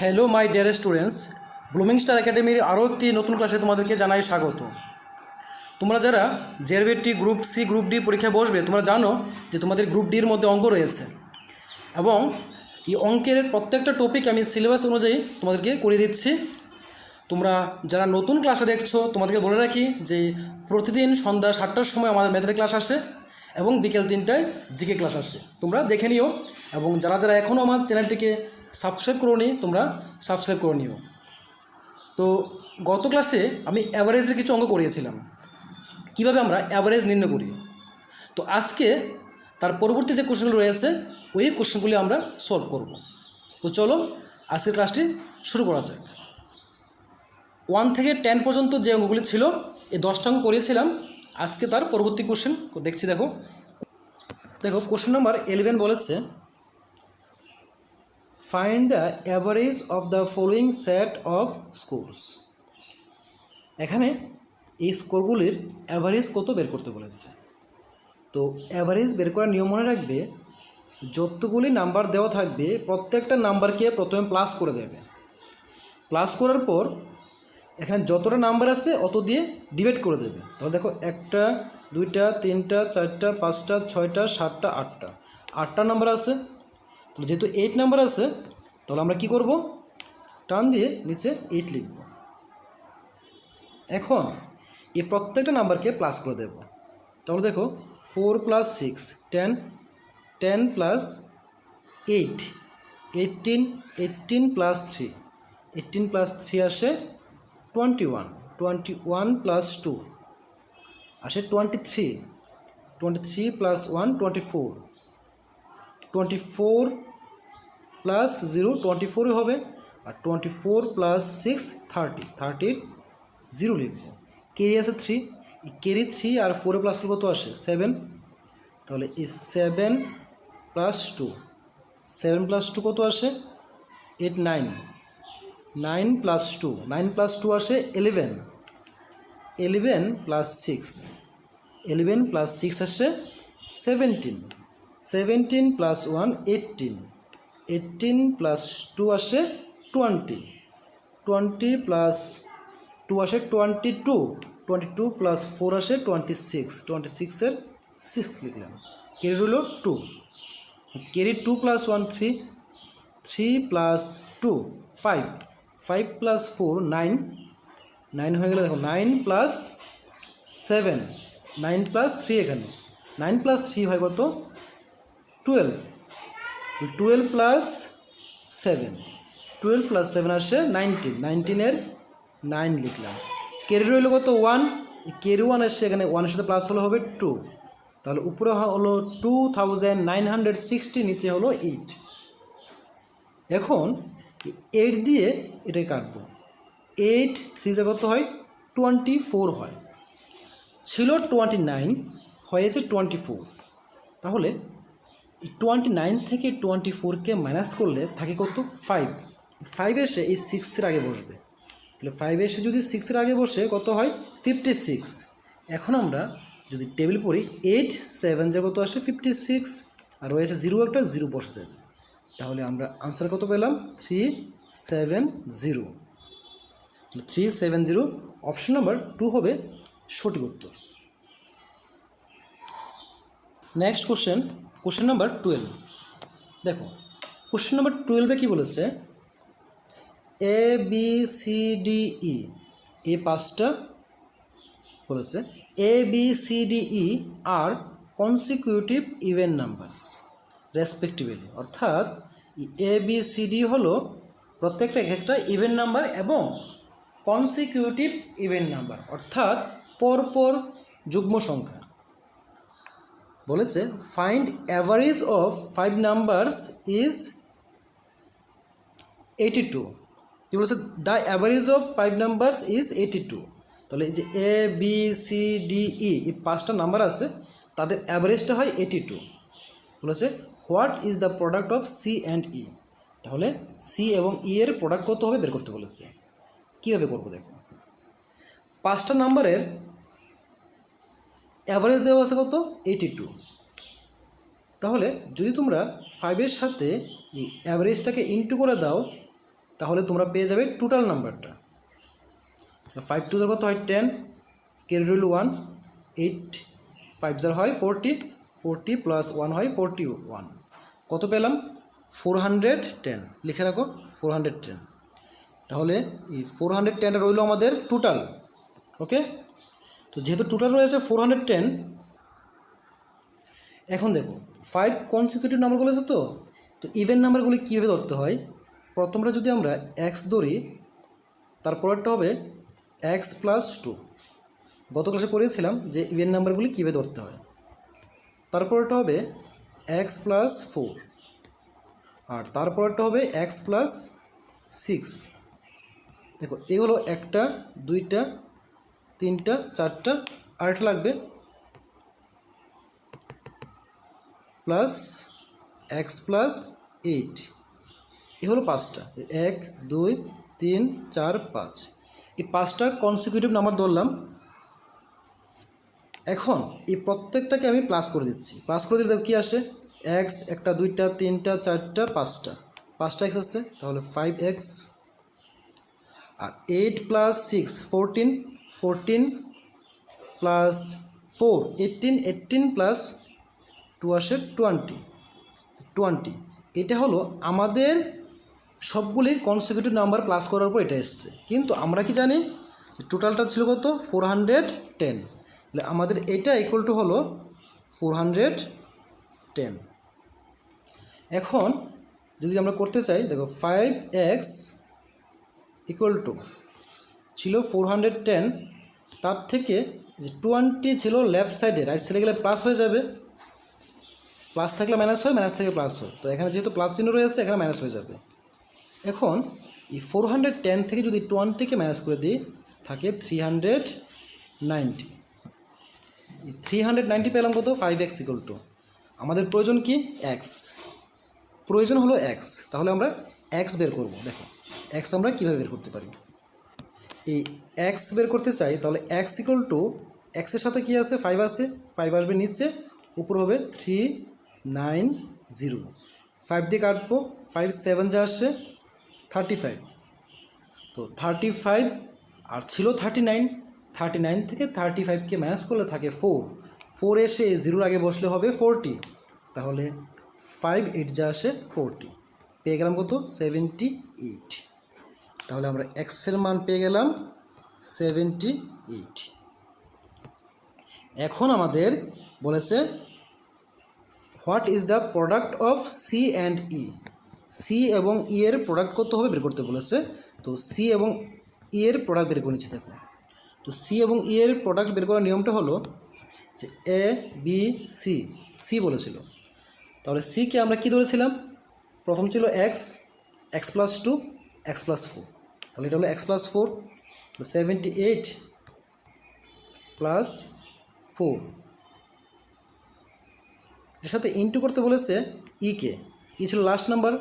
Hello my dear students Blooming Star একাডেমির আরও একটি নতুন ক্লাসে তোমাদেরকে জানাই স্বাগত। তোমরা যারা জেরবেটি গ্রুপ সি গ্রুপ ডি পরীক্ষায় বসবে, তোমরা জানো যে তোমাদের গ্রুপ ডির মধ্যে অঙ্ক রয়েছে। এবং এই অঙ্কের প্রত্যেকটা টপিক আমি সিলেবাস অনুযায়ী তোমাদেরকে করে দিচ্ছি। তোমরা যারা নতুন ক্লাসে দেখছ, তোমাদেরকে বলে রাখি যে প্রতিদিন সন্ধ্যা সাতটার সময় আমাদের ম্যাথের ক্লাস আসে এবং বিকেল তিনটায় জিকে ক্লাস আসে। তোমরা দেখে নিও। এবং যারা যারা এখনও আমার চ্যানেলটিকে সাবস্ক্রাইব করোনি তোমরা সাবস্ক্রাইব করে নিও। তো গত ক্লাসে আমি অ্যাভারেজের কিছু অঙ্ক করিয়েছিলাম। কীভাবে আমরা অ্যাভারেজ নির্ণয় করি? তো আজকে তার পরবর্তী যে কোশ্চেন রয়েছে, ওই কোশ্চেনগুলি আমরা সলভ করব। তো চলো, আজকের ক্লাসটি শুরু করা যাক। ওয়ান থেকে টেন পর্যন্ত যে অঙ্কগুলি ছিল, এই দশটা অঙ্ক করিয়েছিলাম। আজকে তার পরবর্তী কোশ্চেন দেখছি দেখো। দেখো কোশ্চেন নাম্বার ইলেভেন বলেছে find the average of the following set of scores এখানে এই স্কোরগুলির অ্যাভারেজ কত বের করতে বলেছে? তো অ্যাভারেজ বের করার নিয়ম মনে রাখবে, যতগুলি নাম্বার দেওয়া থাকবে, প্রত্যেকটা নাম্বারকে প্রথমে প্লাস করে দেবে। প্লাস করার পর এখানে যতটা নাম্বার আছে, অত দিয়ে ডিভাইড করে দেবে। তাহলে দেখো, একটা, দুইটা, তিনটা, চারটা, পাঁচটা, ছয়টা, সাতটা, আটটা। আটটা নাম্বার আছে তাহলে যেহেতু এইট নাম্বার আছে, তাহলে আমরা কি করব? টান দিয়ে নিচে এইট লিখব। এখন এই প্রত্যেকটা নাম্বারকে প্লাস করে দেব। তাহলে দেখো four plus six ten ten plus eight eighteen eighteen plus three eighteen plus three আসে twenty one twenty one plus two আসে twenty three twenty three plus one twenty four twenty four plus zero twenty ফোরই হবে আর twenty four plus six thirty থার্টির zero লিখব। Carry আছে three carry three আর ফোরে plus কত আসে? সেভেন। তাহলে এই seven plus two, seven plus two কত আসে? Eight, nine. Nine plus two, nine plus two আসে eleven eleven plus six eleven plus six আসে seventeen. Seventeen plus one eighteen eighteen plus two আসে twenty twenty plus two আসে twenty two twenty two plus four আসে twenty six twenty সিক্সের six লিখলাম। Carry রইল two carry two plus one three three plus two five five plus four nine nine হয়ে গেলে দেখো nine plus seven nine plus three এখানে। Nine plus three হয় কত? Twelve twelve plus seven twelve plus seven আসে nineteen নাইনটিনের nine লিখলাম। Carry রইল কত? ওয়ান কেরি ওয়ান আসছে এখানে ওয়ানের সাথে প্লাস হলে হবে টু তাহলে উপরে হলো two thousand nine hundred sixty নিচে হলো এইট এখন এইট দিয়ে এটাই কাটবো। এইট থ্রি যে কত হয়? টোয়েন্টি ফোর হয়। ছিল টোয়েন্টি নাইন হয়েছে টোয়েন্টি ফোর তাহলে টোয়েন্টি নাইন থেকে টোয়েন্টি ফোরকে মাইনাস করলে থাকে কত? ফাইভ ফাইভ এসে এই সিক্সের আগে বসবে। তাহলে ফাইভ এসে যদি সিক্সের আগে বসে কত হয়? ফিফটি সিক্স এখন আমরা যদি টেবিল পড়ি এইট সেভেন যে কত আসে? ফিফটি সিক্স আর রয়েছে জিরো একটা জিরো বসে যাবে। তাহলে আমরা আনসার কত পেলাম? Three seven zero three seven zero option number two হবে সঠিক উত্তর। Next question question number twelve দেখো কোশ্চেন নাম্বার টুয়েলভে কী বলেছে? A B C D E এই পাঁচটা বলেছে। A B C D E R consecutive event numbers respectively অর্থাৎ এ বি সি ডি হলো প্রত্যেকটা এক একটা ইভেন্ট নাম্বার এবং কনসিকিউটিভ ইভেন্ট নাম্বার অর্থাৎ, পরপর যুগ্ম সংখ্যা। বলেছে find average of five numbers is eighty two কি বলেছে? The average of five numbers is eighty two তাহলে এই যে A B C D E এই পাঁচটা নাম্বার আছে, তাদের অ্যাভারেজটা হয় এইটি টু বলেছে what is the product of C and E তাহলে সি এবং ই এর প্রোডাক্ট কত হবে? বের করতে বলেছে। কীভাবে করব দেখো? পাঁচটা নাম্বারের অ্যাভারেজ দেওয়া আছে কত? এইটি টু তাহলে যদি তোমরা ফাইভের সাথে এই অ্যাভারেজটাকে ইনটু করে দাও, তাহলে তোমরা পেয়ে যাবে টোটাল নাম্বারটা ফাইভ টু যার কত হয়? টেন কেরি রইল ওয়ান এইট ফাইভ যার হয় ফোরটি ফোরটি প্লাস ওয়ান হয় ফোরটি ওয়ান কত পেলাম? ফোর হান্ড্রেড টেন লিখে রাখো ফোর হান্ড্রেড টেন তাহলে এই ফোর হান্ড্রেড টেনটা রইল আমাদের টোটাল ওকে তো যেহেতু টোটাল রয়েছে ফোর হান্ড্রেড টেন এখন দেখো ফাইভ কনসিকিউটিভ নাম্বার বলেছে তো? তো ইভেন নাম্বারগুলি কীভাবে ধরতে হয়? প্রথমটা যদি আমরা এক্স ধরি, তারপরেরটা হবে এক্স প্লাস টু গত ক্লাসে পড়িয়েছিলাম যে ইভেন নাম্বারগুলি কীভাবে ধরতে হয়। তারপরেরটা হবে এক্স প্লাস ফোর আর তারপরেরটা হবে এক্স প্লাস সিক্স দেখো, এগুলো একটা, দুইটা তিনটা, চারটা, আরেকটা লাগবে। প্লাস এক্স প্লাস এইট এ হলো পাঁচটা। এক, দুই, তিন, চার, পাঁচ। এই পাঁচটা কনসিকিউটিভ নাম্বার ধরলাম। এখন এই প্রত্যেকটাকে আমি প্লাস করে দিচ্ছি। প্লাস করে দিলে কী আসে? এক্স একটা, দুইটা, তিনটা, চারটা, পাঁচটা। পাঁচটা এক্স আসছে তাহলে ফাইভ এক্স আর eight plus six fourteen fourteen plus four eighteen eighteen plus two আসে টোয়েন্টি টোয়েন্টি এটা হলো আমাদের সবগুলি কনসিকিউটিভ নাম্বার প্লাস করার পর এটা এসছে। কিন্তু আমরা কি জানি টোটালটা ছিল কত? ফোর হান্ড্রেড টেন তাহলে আমাদের এটা ইকুয়াল টু হলো ফোর হান্ড্রেড টেন এখন যদি আমরা করতে চাই, দেখো ফাইভ এক্স ইকুয়াল টু ছিল ফোর হান্ড্রেড টেন তার থেকে যে টোয়েন্টি ছিল লেফট সাইডে রাইট সাইডে গেলে প্লাস হয়ে যাবে। প্লাস থাকলে মাইনাস হয় মাইনাস থেকে প্লাস হয়। তো এখানে যেহেতু প্লাস চিহ্ন রয়েছে, এখানে মাইনাস হয়ে যাবে। এখন এই ফোর হান্ড্রেড টেন থেকে যদি টোয়েন্টিকে মাইনাস করে দিই, থাকে three hundred ninety three hundred ninety পেলাম কত? ফাইভ এক্স ইকুয়াল টু আমাদের প্রয়োজন কি? এক্স প্রয়োজন হলো এক্স তাহলে আমরা এক্স বের করব। দেখো এক্স আমরা কীভাবে বের করতে পারি? এই এক্স বের করতে চাই, তাহলে এক্স ইকুয়াল টু এক্সের সাথে কী আছে? ফাইভ আছে। ফাইভ আসবে নিচে, উপর হবে থ্রি নাইন জিরো ফাইভ দিয়ে কাটবো ফাইভ সেভেন যা আসছে থার্টি ফাইভ তো থার্টি ফাইভ আর ছিল থার্টি নাইন থার্টি নাইন থেকে থার্টি ফাইভকে ম্যাচ করলে থাকে ফোর ফোর এসে জিরোর আগে বসলে হবে ফোরটি তাহলে ফাইভ এইট যা আসে ফোরটি পেয়ে গেলাম কত? সেভেন্টি এইট তাহলে আমরা এক্সের মান পেয়ে গেলাম সেভেন্টি এইট এখন আমাদের বলেছে what is the product of C and E C এবং ই এর প্রোডাক্ট কত হবে বের করতে বলেছে, তো সি এবং ই এর প্রোডাক্ট বের করে নিচ্ছে দেখো তো সি এবং ই এর প্রোডাক্ট বের করার নিয়মটা হলো যে এ বি সি সি বলেছিল। তাহলে সিকে আমরা কী ধরেছিলাম? প্রথম ছিল X X plus two X plus four তাহলে এটা হলো X plus four seventy eight plus four এর সাথে ইন্টু করতে বলেছে ইকে ই ছিল লাস্ট নাম্বার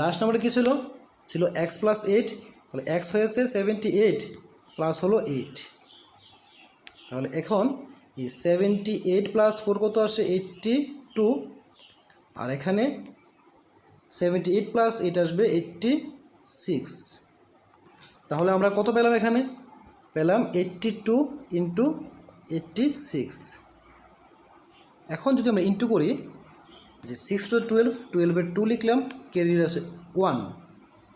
লাস্ট নাম্বারটা কী ছিল? ছিল এক্স প্লাস এইট তাহলে এক্স হয়েছে সেভেন্টি এইট প্লাস হলো এইট তাহলে এখন এই সেভেন্টি এইট প্লাস ফোর কত আসে? এইটটি টু আর এখানে সেভেন্টি এইট প্লাস এইট আসবে এইটটি সিক্স। তাহলে আমরা কত পেলাম এখানে? পেলাম eighty two into eighty six. এখন যদি আমরা ইন্টু করি, যে সিক্স টু টুয়েলভ, টুয়েলভের টু লিখলাম কেরিয়ার আছে ওয়ান।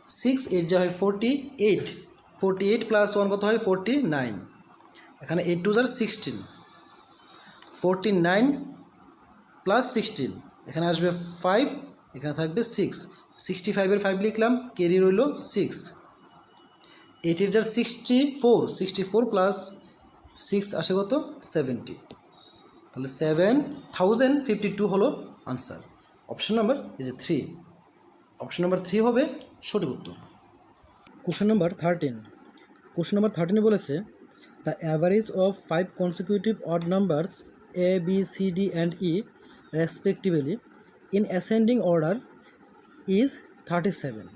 সিক্স এইট যা হয় forty eight. Forty eight plus one কত হয়? Forty nine. এখানে এইট টু যার sixteen. Forty nine plus sixteen. এখানে আসবে ফাইভ, এখানে থাকবে সিক্স। সিক্সটি ফাইভের ফাইভ লিখলাম কেরি রইল সিক্স এইটির যার sixty four sixty four plus six আসে কত? সেভেন্টি তাহলে সেভেন থাউজেন্ড ফিফটি টু হলো answer option number is A three option number three হবে সঠিক উত্তর। Question number thirteen question number থার্টিনে বলেছে the average of five consecutive odd numbers A B C D and E respectively in ascending order is thirty seven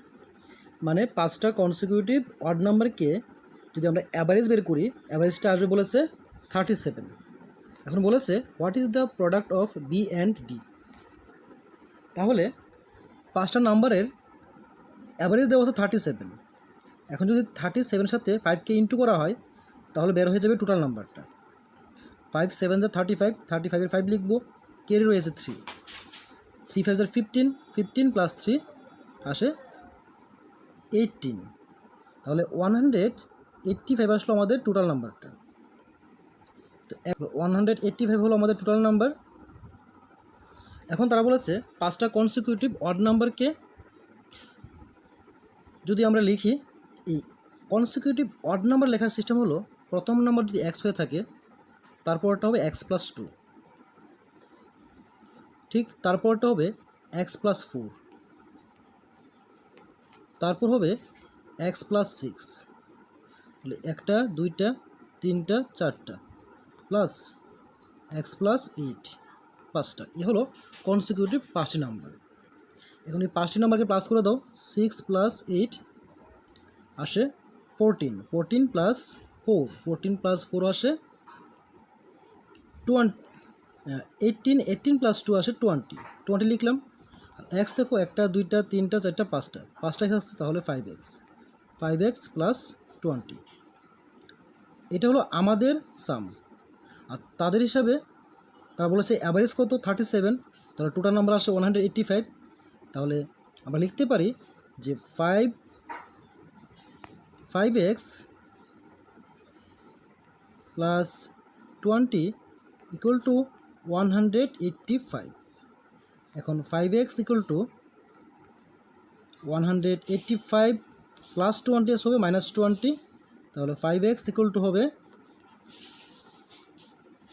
মানে পাঁচটা consecutive odd নাম্বারকে যদি আমরা average বের করি অ্যাভারেজটা আসবে বলেছে থার্টি সেভেন এখন বলেছে what is the product of B and D তাহলে পাঁচটা নাম্বারের অ্যাভারেজ দেওয়া আছে থার্টি সেভেন এখন যদি থার্টি সেভেনের সাথে ফাইভকে ইন্টু করা হয়, তাহলে বের হয়ে যাবে টোটাল নাম্বারটা ফাইভ সেভেন যা থার্টি ফাইভ থার্টি ফাইভের ফাইভ লিখব কেরি রয়েছে থ্রি থ্রি ফাইভ যার ফিফটিন ফিফটিন প্লাস থ্রি আসে এইটিন তাহলে ওয়ান হান্ড্রেড এইট্টি ফাইভ আসলো আমাদের টোটাল নাম্বারটা তো ওয়ান হান্ড্রেড এইট্টি ফাইভ হলো আমাদের টোটাল নাম্বার এখন তারা বলেছে পাঁচটা কনসিকিউটিভ অড নাম্বারকে যদি আমরা লিখি, এই কনসিকিউটিভ অড নাম্বার লেখার সিস্টেম হলো প্রথম নাম্বার যদি এক্স হয়ে থাকে, তারপরটা হবে এক্স প্লাস টু ঠিক তারপরটা হবে এক্স প্লাস ফোর তারপর হবে এক্স প্লাস সিক্স তাহলে একটা, দুইটা, তিনটা, চারটা। প্লাস এক্স প্লাস এইট পাঁচটা। এ হলো কনসিকিউটিভ পাঁচটি নাম্বার এখন এই পাঁচটি নাম্বারকে প্লাস করে দাও সিক্স প্লাস এইট আসে fourteen fourteen plus four fourteen plus four আসে twenty eighteen eighteen plus two আসে টোয়েন্টি টোয়েন্টি লিখলাম। এক্স দেখো একটা, দুইটা, তিনটা, চারটা, পাঁচটা। পাঁচটা এক্স আসছে, তাহলে five X five X plus twenty এটা হলো আমাদের সাম আর তাদের হিসাবে তারা বলেছে অ্যাভারেজ কত? থার্টি সেভেন তাহলে টোটাল নাম্বার আসে ওয়ান হান্ড্রেড এইট্টি ফাইভ তাহলে আমরা লিখতে পারি যে five five x plus twenty equal to one hundred eighty five এখন five x equal to one hundred eighty five plus twenty S হবে মাইনাস টোয়েন্টি তাহলে ফাইভ এক্স ইকুয়াল টু হবে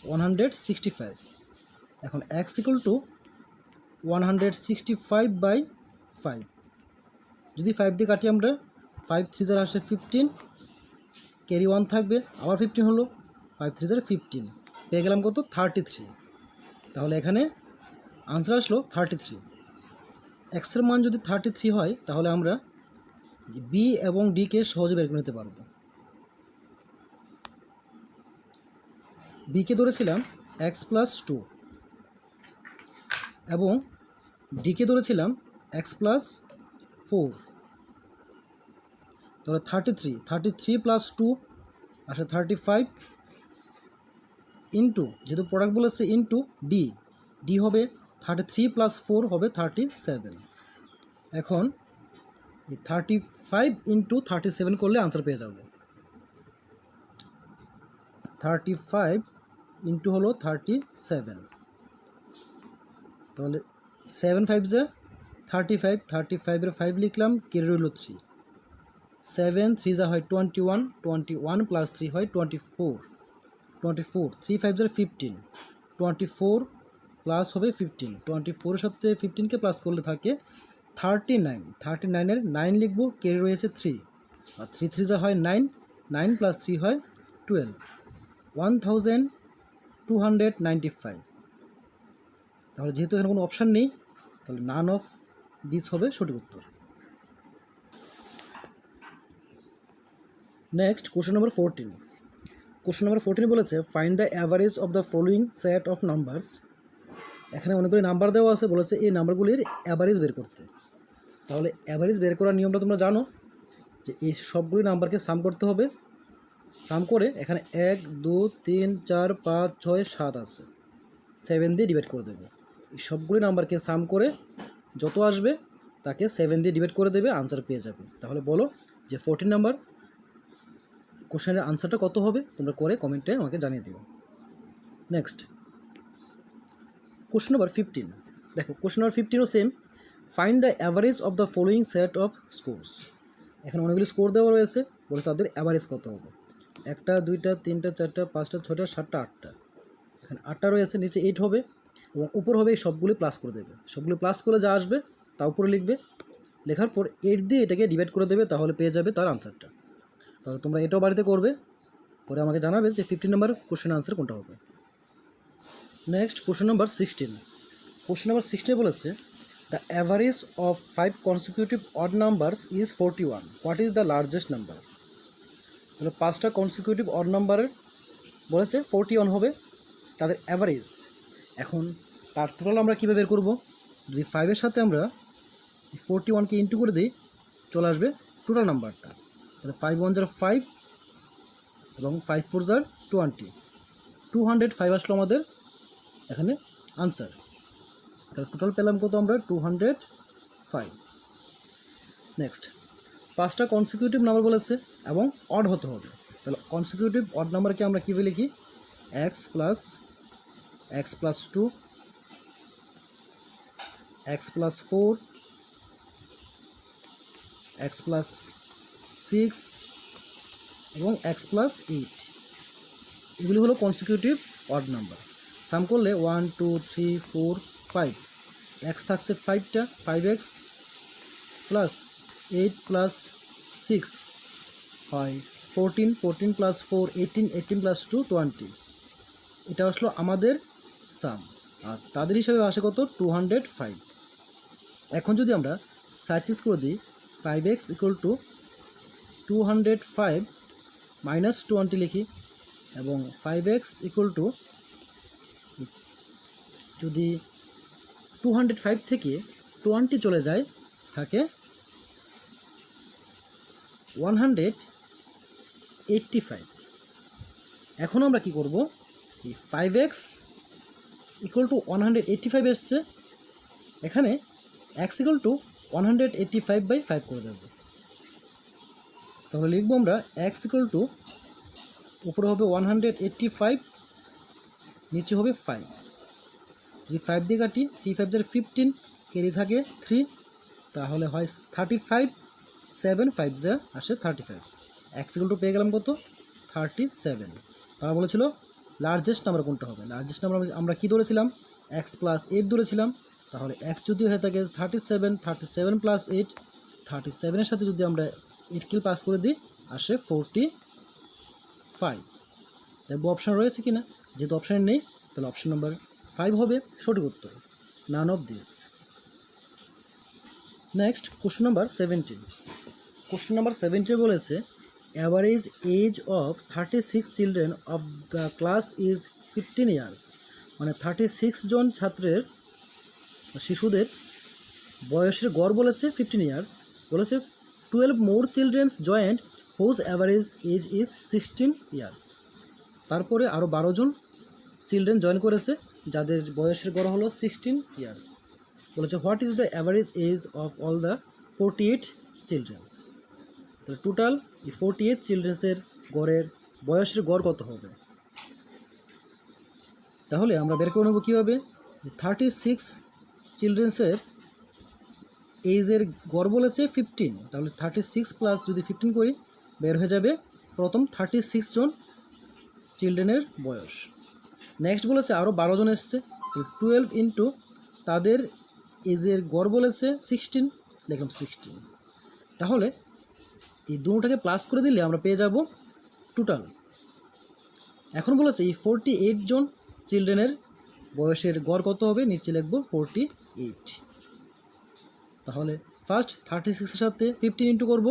one hundred sixty five এখন x equal to one hundred sixty five by five যদি five দিয়ে কাটি আমরা five three জার আসে ফিফটিন ক্যারি ওয়ান থাকবে, আবার ফিফটিন হলো ফাইভ থ্রি জার ফিফটিন পেয়ে গেলাম কত? থার্টি থ্রি তাহলে এখানে আনসার আসলো থার্টি থ্রি এক্সের মান যদি থার্টি থ্রি হয়, তাহলে আমরা বি এবং ডিকে সহজে বের করে নিতে পারব। বিকে ধরেছিলাম এক্স প্লাস টু এবং ডিকে ধরেছিলাম এক্স প্লাস ফোর তাহলে thirty three thirty three plus two আসে থার্টি ফাইভ ইন্টু যেহেতু প্রোডাক্ট বলেছে ইন্টু ডি ডি হবে থার্টি থ্রি প্লাস ফোর হবে থার্টি সেভেন এখন thirty five into thirty seven করলে আনসার পেয়ে যাব। থার্টি ফাইভ ইন্টু হলো থার্টি সেভেন তাহলে সেভেন ফাইভ যে থার্টি ফাইভ থার্টি ফাইভের ফাইভ লিখলাম কেড়ে রইল থ্রি সেভেন থ্রি যা হয় twenty one twenty one plus three হয় twenty four twenty four three five যার ফিফটিন টোয়েন্টি ফোর প্লাস হবে ফিফটিন টোয়েন্টি ফোরের সাথে ফিফটিনকে প্লাস করলে থাকে থার্টি নাইন থার্টি নাইনের নাইন লিখব কেড়ে রয়েছে থ্রি আর থ্রি থ্রি যা হয় নাইন নাইন প্লাস থ্রি হয় twelve one thousand two hundred ninety five তাহলে যেহেতু এখানে কোনো অপশান নেই, তাহলে নান অফ দিস হবে সঠিক উত্তর। Next question number fourteen question number fourteen বলেছে find the average of the following set of numbers এখানে অনেকগুলি নাম্বার দেওয়া আছে, বলেছে এই নাম্বারগুলির অ্যাভারেজ বের করতে। তাহলে অ্যাভারেজ বের করার নিয়মটা তোমরা জানো, যে এই সবগুলি নাম্বারকে সাম করতে হবে। সাম করে এখানে এক, দু, তিন, চার, পাঁচ, ছয়, সাত আছে। সেভেন দিয়ে ডিভাইড করে দেবে। এই সবগুলি নাম্বারকে সাম করে যত আসবে, তাকে সেভেন দিয়ে ডিভাইড করে দেবে আনসার পেয়ে যাবে। তাহলে বলো যে ফোরটিন নাম্বার কোশ্চেনের আনসারটা কত হবে? তোমরা করে কমেন্টে আমাকে জানিয়ে দিও। নেক্সট কোশ্চেন নাম্বার ফিফটিন দেখো question number ফিফটিনও same find the average of the following set of scores এখানে অনেকগুলি স্কোর দেওয়া রয়েছে, বলে তাদের অ্যাভারেজ কত হবে? একটা, দুইটা, তিনটা, চারটা, পাঁচটা ছটা সাতটা, আটটা। এখানে আটটা রয়েছে, নিচে এইট হবে, এবং উপর হবে এই সবগুলি প্লাস করে দেবে। সবগুলি প্লাস করে যা আসবে তা উপরে লিখবে। লেখার পর এইট দিয়ে এটাকে ডিভাইড করে দেবে, তাহলে পেয়ে যাবে তার আনসারটা তাহলে তোমরা এটাও বাড়িতে করবে। পরে আমাকে জানাবে যে ফিফটিন নাম্বার কোশ্চেন আনসার কোনটা হবে। Next question number sixteen question number sixteen বলেছে the average of five consecutive odd numbers is forty one what is the largest number তাহলে পাঁচটা কনসিকিউটিভ অড নাম্বারের বলেছে ফোরটি ওয়ান হবে, তাদের অ্যাভারেজ এখন তার টোটাল আমরা কীভাবে বের করব? যদি ফাইভের সাথে আমরা ফোরটি ওয়ানকে ইন্টু করে দিই, চলে আসবে টোটাল নাম্বারটা তাহলে ফাইভ ওয়ান জার ফাইভ এবং five four are twenty two hundred five আসলো আমাদের এখানে আনসার তাহলে টোটাল পেলাম কত আমরা? টু হান্ড্রেড ফাইভ নেক্সট পাঁচটা কনসিকিউটিভ নাম্বার বলেছে এবং অড হতে হবে। তাহলে কনসিকিউটিভ অড নাম্বারকে আমরা কীভাবে লিখি? X plus x plus two x plus four x plus six এবং এক্স প্লাস এইট এগুলি হলো কনসিকিউটিভ অড নাম্বার সাম করলে one two three four five x থাকছে ফাইভটা five x plus eight plus six হয় fourteen fourteen plus four eighteen eighteen plus two twenty এটা আসলো আমাদের সাম আর তাদের হিসাবে আসে কত? টু হান্ড্রেড ফাইভ এখন যদি আমরা সার্চেস করে দিই five x equal to two hundred five minus twenty লিখি, এবং ফাইভ এক্স ইকুয়াল টু যদি টু হান্ড্রেড ফাইভ থেকে টোয়েন্টি চলে যায়, থাকে ওয়ান হান্ড্রেড এইট্টি ফাইভ এখন আমরা কি করব? Five x equal to one hundred eighty five এসছে, এখানে x equal to one hundred eighty five by five করে দেব। তাহলে লিখব আমরা এক্স ইকুয়াল টু উপরে হবে ওয়ান হান্ড্রেড এইট্টি ফাইভ নিচে হবে ফাইভ যদি ফাইভ দিয়ে কাটি থ্রি ফাইভ যার ফিফটিন কেরি থাকে থ্রি তাহলে হয় থার্টি ফাইভ সেভেন ফাইভ যা আসে thirty five x equal to পেয়ে গেলাম কত? থার্টি সেভেন তারা বলেছিল লার্জেস্ট নাম্বার কোনটা হবে? লার্জেস্ট নাম্বার আমরা কী ধরেছিলাম? এক্স প্লাস এইট ধরেছিলাম। তাহলে এক্স যদি হয়ে থাকে thirty seven thirty seven plus eight thirty সেভেনের সাথে যদি আমরা এইট পাস করে দিই, আসে ফোরটি ফাইভ দেখব অপশান রয়েছে কি না যেহেতু অপশান নেই, তাহলে অপশান নাম্বার ফাইভ হবে সঠিক উত্তর। None of this next question number seventeen question number seventeen বলেছে average age of thirty six children of the class is fifteen years মানে থার্টি সিক্স জন ছাত্রের, শিশুদের বয়সের গড় বলেছে ফিফটিন ইয়ার্স বলেছে twelve more childrens joined whose average age is sixteen years তারপরে আরও বারো জন চিলড্রেন জয়েন করেছে, যাদের বয়সের গড় হলো সিক্সটিন ইয়ার্স বলেছে what is the average age of all the forty eight childrens তাহলে টোটাল এই ফোরটি এইট চিলড্রেন্সের গড়ের, বয়সের গড় কত হবে? তাহলে আমরা বের করে নেব কীভাবে? থার্টি সিক্স চিলড্রেন্সের এইজের গড় বলেছে ফিফটিন তাহলে থার্টি সিক্স প্লাস যদি ফিফটিন করি, বের হয়ে যাবে প্রথম থার্টি সিক্স জন চিলড্রেনের বয়স। নেক্সট বলেছে আরও বারো জন এসছে টুয়েলভ ইন্টু তাদের এজের গড় বলেছে সিক্সটিন লিখলাম সিক্সটিন তাহলে এই দুটোটাকে প্লাস করে দিলে আমরা পেয়ে যাব টোটাল এখন বলেছে এই ফোরটি এইট জন চিলড্রেনের বয়সের গড় কত হবে? নিচে লিখব ফোরটি এইট তাহলে ফার্স্ট থার্টি সিক্সের সাথে ফিফটিন ইন্টু করব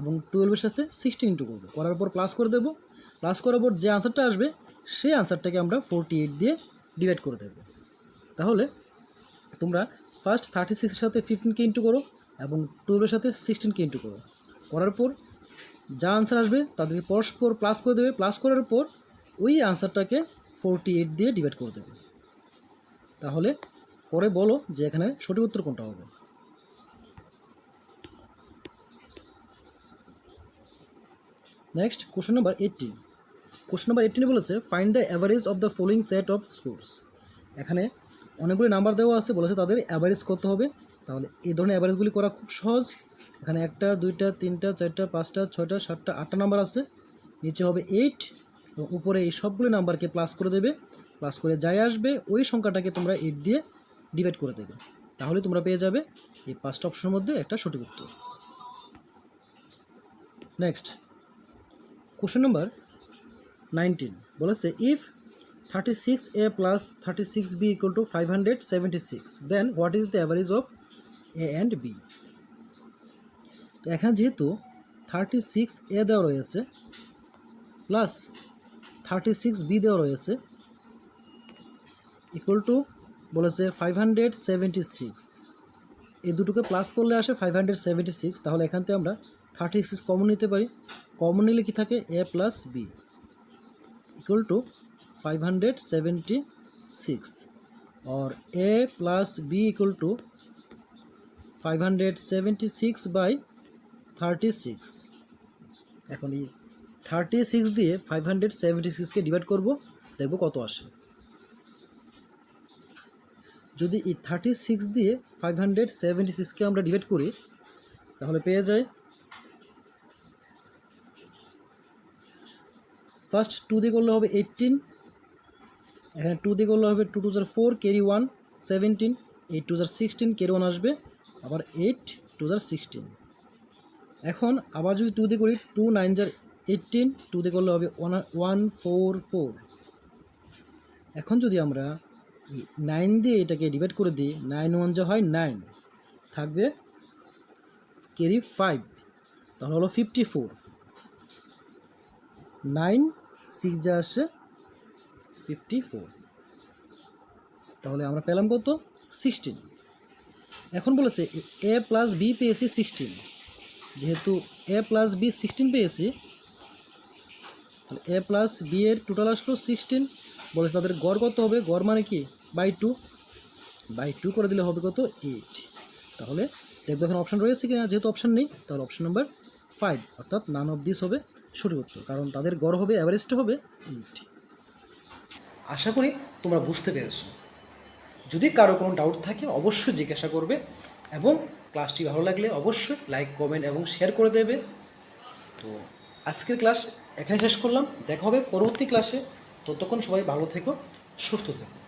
এবং টুয়েলভের সাথে সিক্সটিন ইন্টু করব। করার পর প্লাস করে দেবো। প্লাস করার পর যে আনসারটা আসবে, সেই আনসারটাকে আমরা ফোরটি এইট দিয়ে ডিভাইড করে দেবো। তাহলে তোমরা ফার্স্ট থার্টি সিক্সের সাথে ফিফটিনকে ইন্টু করো এবং টুয়েলভের সাথে সিক্সটিনকে ইন্টু করো। করার পর যা আনসার আসবে, তাদেরকে পরস্পর প্লাস করে দেবে। প্লাস করার পর ওই আনসারটাকে ফোরটি এইট দিয়ে ডিভাইড করে দেবে। তাহলে পরে বলো যে এখানে সঠিক উত্তর কোনটা হবে। Next question number eighteen question number এইটিনে বলেছে find the average of the following set of scores এখানে অনেকগুলি নাম্বার দেওয়া আছে, বলেছে তাদের অ্যাভারেজ কত হবে। তাহলে এই ধরনের অ্যাভারেজগুলি করা খুব সহজ। এখানে একটা, দুইটা, তিনটা, চারটা, পাঁচটা, ছয়টা, সাতটা, আটটা নাম্বার আছে। নিচে হবে এইট এবং উপরে এই সবগুলো নাম্বারকে প্লাস করে দেবে। প্লাস করে যাই আসবে, ওই সংখ্যাটাকে তোমরা এইট দিয়ে ডিভাইড করে দেবে। তাহলে তোমরা পেয়ে যাবে এই পাঁচটা অপশনের মধ্যে একটা সঠিক উত্তর। নেক্সট কোশ্চেন নাম্বার নাইনটিন বলেছে if thirty six A plus thirty six B equal to five hundred seventy six then what is the average of A and B তো এখানে যেহেতু থার্টি সিক্স এ দেওয়া রয়েছে প্লাস থার্টি সিক্স বি দেওয়া রয়েছে equal to বলেছে five hundred seventy six এই দুটোকে প্লাস করলে আসে ফাইভ হান্ড্রেড সেভেন্টি সিক্স তাহলে এখান থেকে আমরা থার্টি সিক্স কমন নিতে পারি। কমন নিলে কি থাকে a plus b equal to five hundred seventy six और a plus b equal to five hundred seventy six by thirty six এখন এই থার্টি সিক্স দিয়ে ফাইভ হান্ড্রেড সেভেন্টি সিক্সকে ডিভাইড করবো দেখবো কত আসে যদি এই থার্টি সিক্স দিয়ে ফাইভ হান্ড্রেড সেভেন্টি সিক্সকে আমরা ডিভাইড করি তাহলে পেয়ে যাই ফার্স্ট টু দিয়ে করলে হবে এইটিন এখানে টু দিয়ে করলে হবে two two jar four carry one seventeen eight two jar sixteen carry one আসবে। আবার এইট টু জার সিক্সটিন এখন আবার যদি টু দিয়ে করি টু নাইন জার এইটিন টু দিয়ে করলে হবে ওয়ান ওয়ান ফোর ফোর এখন যদি আমরা নাইন দিয়ে এটাকে ডিভাইড করে দিই নাইন ওয়ান যা হয় নাইন থাকবে কেরি ফাইভ তাহলে হলো ফিফটি ফোর নাইন সিক্স যা আসে ফিফটি ফোর তাহলে আমরা পেলাম কত? সিক্সটিন এখন বলেছে, এ প্লাস বি পেয়েছি সিক্সটিন যেহেতু এ প্লাস বি সিক্সটিন পেয়েছি, তাহলে এ প্লাস বি এর টোটাল আসলো সিক্সটিন বলেছে তাদের গড় কত হবে? গড় মানে কি? বাই টু বাই টু করে দিলে হবে কত? এইট তাহলে দেখব এখন অপশান রয়েছে কিনা, যেহেতু অপশান নেই, তাহলে অপশান নাম্বার ফাইভ অর্থাৎ নান অফ দিস হবে। সঠিক উত্তর কারণ তাদের গড় হবে অ্যাভারেজটা হবে আশা করি তোমরা বুঝতে পেরেছ। যদি কারও কোনো ডাউট থাকে, অবশ্যই জিজ্ঞাসা করবে এবং ক্লাসটি ভালো লাগলে অবশ্যই লাইক কমেন্ট এবং শেয়ার করে দেবে। তো আজকের ক্লাস এখানে শেষ করলাম। দেখা হবে পরবর্তী ক্লাসে ততক্ষণ সবাই ভালো থেকো, সুস্থ থেকো।